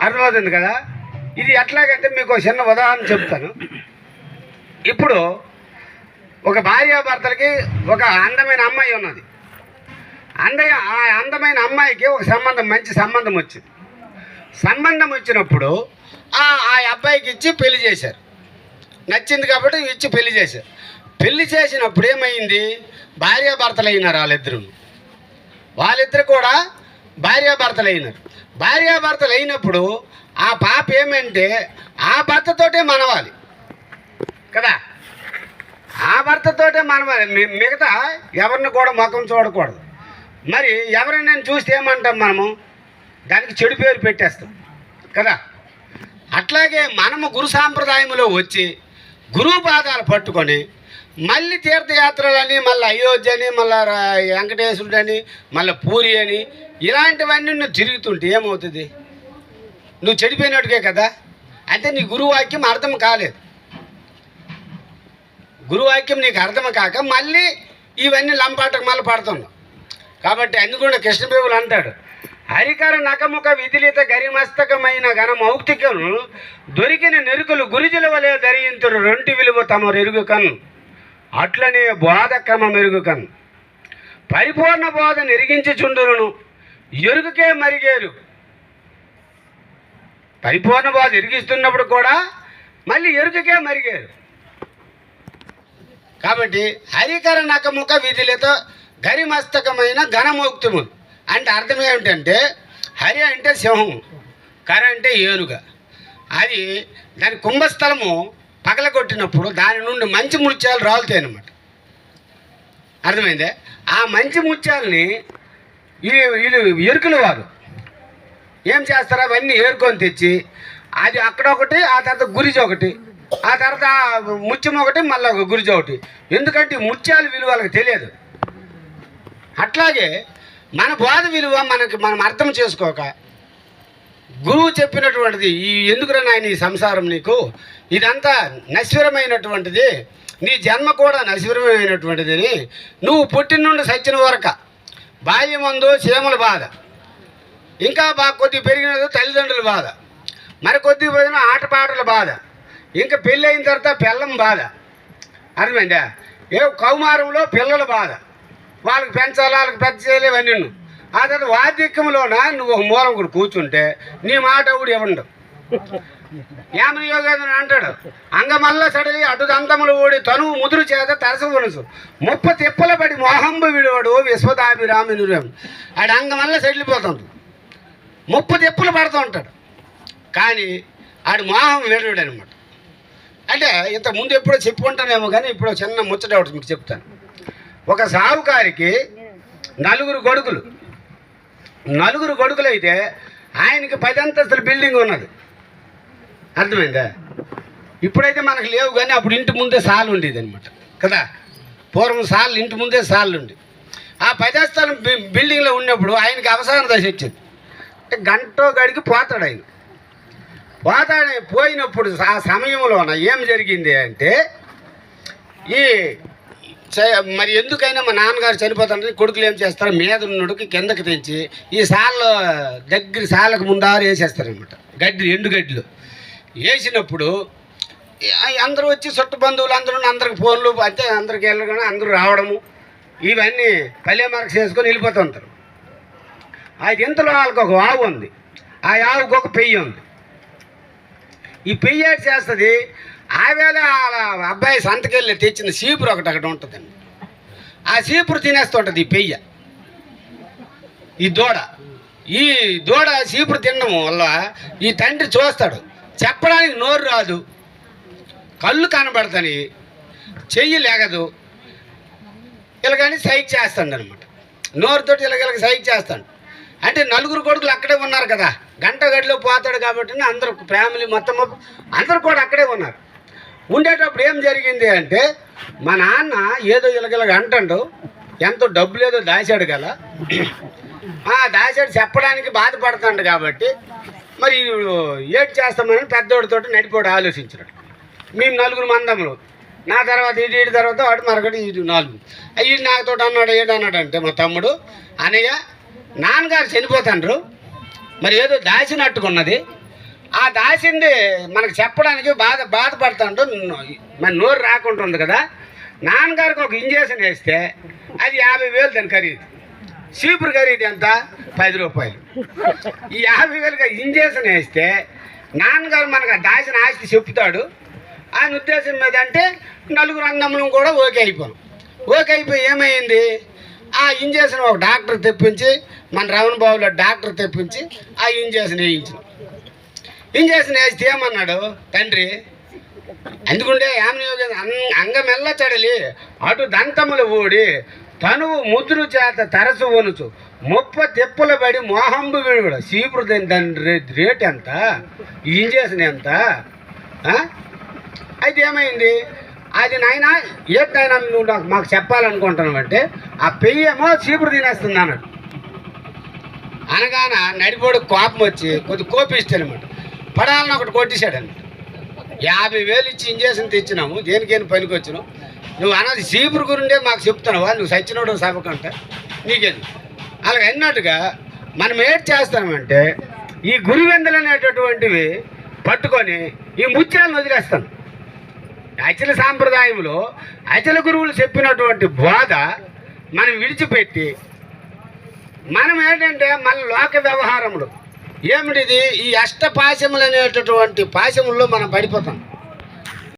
అర్థమవుతుంది కదా? ఇది ఎట్లాగంటే మీకు ఒక చిన్న ఉదాహరణ చెప్తాను. ఇప్పుడు ఒక భార్యాభర్తలకి ఒక అందమైన అమ్మాయి ఉన్నది. అందయ్య ఆ అందమైన అమ్మాయికి ఒక సంబంధం మంచి సంబంధం వచ్చింది. సంబంధం వచ్చినప్పుడు ఆ ఆ అబ్బాయికి ఇచ్చి పెళ్ళి చేశారు. నచ్చింది కాబట్టి ఇచ్చి పెళ్ళి చేశారు. పెళ్ళి చేసినప్పుడు ఏమైంది? భార్యాభర్తలు అయినారు వాళ్ళిద్దరు. వాళ్ళిద్దరు కూడా భార్యాభర్తలు అయినారు భార్యాభర్తలు అయినప్పుడు ఆ పాప ఏమంటే ఆ భర్తతోటే మనవాలి. కదా? ఆ భర్తతోటే మనవాలి. మిగతా ఎవరిని కూడా ముఖం చూడకూడదు. మరి ఎవరిని చూస్తే ఏమంటాం మనము? దానికి చెడు పేరు పెట్టేస్తాం. కదా? అట్లాగే మనము గురు సాంప్రదాయంలో వచ్చి గురువు పాదాలు పట్టుకొని మళ్ళీ తీర్థయాత్రలని మళ్ళీ అయోధ్య అని మళ్ళీ వెంకటేశ్వరుడు అని మళ్ళీ పూరి అని ఇలాంటివన్నీ నువ్వు తిరుగుతుంటే ఏమవుతుంది? నువ్వు చెడిపోయినట్టుకే కదా? అంటే నీ గురువాక్యం అర్థం కాలేదు. గురువాక్యం నీకు అర్థం కాక మళ్ళీ ఇవన్నీ లంపాటకు మళ్ళీ పడుతున్నావు. కాబట్టి అందుకుండా కృష్ణదేవులు అంటాడు హరికర నకముఖ విధిలిత గరిమస్తకమైన ఘన మౌక్తికను దొరికిన నెరుకులు గురుజుల వలె ధరింతురు రెండు విలువ తమ ఎరుగు కన్ను. అట్లనే బోధ క్రమ మెరుగుకన్ పరిపూర్ణ బోధ నెరిగించి చుండును ఎరుగుకే మరిగేరు. పరిపూర్ణ బోధ ఎరిగిస్తున్నప్పుడు కూడా మళ్ళీ ఎరుకకే మరిగారు. కాబట్టి హరికర నకముఖ విధులతో గరిమస్తకమైన ఘనమోక్తము. అంటే అర్థం ఏమిటంటే హరి అంటే సింహం కర అంటే ఏనుగ. అది దాని కుంభస్థలము పగలగొట్టినప్పుడు దాని నుండి మంచి ముత్యాలు రాలుతాయి అనమాట అర్థమైందే? ఆ మంచి ముత్యాలని వీళ్ళు వీళ్ళు ఎరుకుల వారు. ఏం చేస్తారు? అవన్నీ ఏరుకొని తెచ్చి అది అక్కడ ఒకటి ఆ తర్వాత గురిజ ఒకటి ఆ తర్వాత ముత్యం ఒకటి మళ్ళీ ఒక గురిజ ఒకటి. ఎందుకంటే ముత్యాలు ముత్యాల విలువ వాళ్ళకి తెలియదు. అట్లాగే మన బోధ విలువ మనకి మనం అర్థం చేసుకోక చెప్పినటువంటిది ఈ ఎందుకురా నాయన ఈ సంసారం నీకు? ఇదంతా నశ్వరమైనటువంటిది నీ జన్మ కూడా నశ్వరమైనటువంటిది అని నువ్వు పుట్టిన నుండి సచ్చిన వరక బాల్యమందు చీమల బాధ ఇంకా బాగా కొద్ది పెరిగినది తల్లిదండ్రుల బాధ మరి కొద్ది పోయిన ఆటపాటల బాధ ఇంకా పెళ్ళి అయిన తర్వాత పిల్లం బాధ. అర్థమైందా? ఏ కౌమారంలో పిల్లల బాధ వాళ్ళకి పెంచాలి వాళ్ళకి పెద్ద చేయాలి ఇవన్నీ ఆ తర్వాత వాద్యక్యంలోన నువ్వు ఒక మూలం కూడా కూర్చుంటే నీ మాట కూడా ఇవ్వండు యామని యోగేంద్రుడు అంటాడు? అంగమల్ల సడలి అటు దంతములు ఓడి తనువు ముదురు చేత తరసు మనసు ముప్ప తిప్పల పడి మోహంబు విడివాడు విశ్వదాభిరామిను ఆడు అంగమల్ల సడిలిపోతుంది. ముప్ప తిప్పులు పడుతూ ఉంటాడు. కానీ ఆడు మోహం వీరుడు అనమాట అంటే ఇంత ముందు ఎప్పుడో చెప్పుకుంటానేమో కానీ ఇప్పుడు చిన్న ముచ్చట ఒకటి మీకు చెప్తాను. ఒక సావుకారికి నలుగురు కొడుకులు. నలుగురు కొడుకులు అయితే ఆయనకి పది అంతస్తుల బిల్డింగ్ ఉన్నది. అర్థమైందా? ఇప్పుడైతే మనకు లేవు కానీ అప్పుడు ఇంటి ముందే సాలు ఉండేది అనమాట కదా? పూర్వం సార్లు ఇంటి ముందే సార్లు ఉండి. ఆ పదస్థలం బిల్డింగ్లో ఉన్నప్పుడు ఆయనకి అవసరం దశ వచ్చింది. అంటే గంటో గడికి పోతాడు ఆయన. పోతాడు పోయినప్పుడు ఆ సమయంలోన ఏం జరిగింది అంటే ఈ మరి ఎందుకైనా మా నాన్నగారు చనిపోతారని కొడుకులు ఏం చేస్తారు? మీద ఉన్నోడికి కిందకి తెంచి ఈ సాల్లో దగ్గర సాలకు ముందారు వేసేస్తారనమాట గడ్డి ఎండు గడ్డిలు. వేసినప్పుడు అందరూ వచ్చి చుట్టు బంధువులు అందరూ అందరికి ఫోన్లు అంటే అందరికి వెళ్ళగానే అందరూ రావడము ఇవన్నీ పల్లె మార్క్స్ చేసుకొని వెళ్ళిపోతుంటారు అది ఇంతలో వాళ్ళకి ఒక ఆవు ఉంది. ఆ ఆవుకు ఒక పెయ్యి ఉంది. ఈ పెయ్యి చేస్తుంది? ఆ వేళ అబ్బాయి సంతకెళ్ళి తెచ్చిన సీపురు ఒకటి అక్కడ ఉంటుందండి. ఆ సీపురు తినేస్తుంటుంది ఈ పెయ్య. ఈ దూడ. ఈ దూడ సీపురు తినడం వల్ల ఈ తండ్రి చూస్తాడు చెప్పడానికి నోరు రాదు కళ్ళు కనబడతాయి చెయ్యి లేగదు ఇలాగని సైక్ చేస్తాడు అనమాట నోరుతోటి ఇలాగ సైక్ చేస్తాడు. అంటే నలుగురు కొడుకులు అక్కడే ఉన్నారు కదా గంట గడిలో పోతాడు కాబట్టి అందరూ ఫ్యామిలీ మొత్తం అందరూ కూడా అక్కడే ఉన్నారు. ఉండేటప్పుడు ఏం జరిగింది అంటే మా నాన్న ఏదో ఇలాగ అంటాడు ఎంతో డబ్బులు ఏదో దాచాడు కదా. ఆ దాచాడు చెప్పడానికి బాధపడుతున్నాడు కాబట్టి మరి ఏడు చేస్తామని పెద్దోడితో నడిపోడు ఆలోచించాడు మేము నలుగురు మందములు. నా తర్వాత ఇటు ఇటు తర్వాత వాడు మరొకటి ఇటు నాలుగు. అయ్యి నాతో అన్నాడు ఏడన్నాడు అన్నాడు అంటే మా తమ్ముడు అనయ్య నాన్నగారు చనిపోతాండ్రు మరి ఏదో దాచినట్టుకున్నది ఆ దాసింది మనకు చెప్పడానికి బాధ బాధపడుతుంటూ మన నోరు రాకుండా ఉంది కదా. నాన్నగారికి ఒక ఇంజక్షన్ వేస్తే అది యాభై వేలు దాని ఖరీదు. చీపురు ఖరీదు ఎంత? పది రూపాయలు. ఈ యాభై వేలుగా ఇంజక్షన్ వేస్తే నాన్నగారు మనకు దాసిన ఆస్తి చెప్తాడు. ఆయన ఉద్దేశం మీద అంటే నలుగురు అన్నములు కూడా ఓకే అయిపోయాం ఓకే అయిపోయి ఏమైంది? ఆ ఇంజక్షన్ ఒక డాక్టర్ తెప్పించి మన రమణ బాబులో డాక్టర్ తెప్పించి ఆ ఇంజక్షన్ ఏం ఇంజక్షన్ వేసి ఏమన్నాడు తండ్రి. ఎందుకుంటే యామనియోగ అంగమెల్ల చడలి అటు దంతములు ఊడి తనువు ముద్రు చేత తరచు వనుచు ముప్ప తెప్పుల పడి మోహంబు విడుగుడు. సీపురు దాని దాని రేట్ ఎంత? ఈ ఎంత? అయితే ఏమైంది? అది నాయన ఏంటైనా నువ్వు నాకు మాకు చెప్పాలనుకుంటున్నావంటే ఆ పెయ్యేమో చీపురు తినేస్తుంది అన్నాడు. అనగాన నడిపోడు కోపం వచ్చి కొద్ది కోపిస్తానమాట పడాలని ఒకటి కొట్టేశాడండి యాభై వేలు ఇచ్చి ఇంజక్షన్ తెచ్చినాము దేనికైనా పనికి వచ్చినావు నువ్వు అన్నది సీపురు గురుండే మాకు చెప్తున్నావా? నువ్వు సచ్చినోడు సభకంటే నీకేది అలాగ అన్నట్టుగా మనం ఏం చేస్తామంటే ఈ గురువెందలు అనేటటువంటివి పట్టుకొని ఈ ముత్యాలను వదిలేస్తాను అచల సాంప్రదాయంలో అచల గురువులు చెప్పినటువంటి బోధ మనం విడిచిపెట్టి మనం ఏంటంటే మన లోక వ్యవహారంలో ఏమిటిది? ఈ అష్టపాశములు అనేటటువంటి పాశముల్లో మనం పడిపోతాం.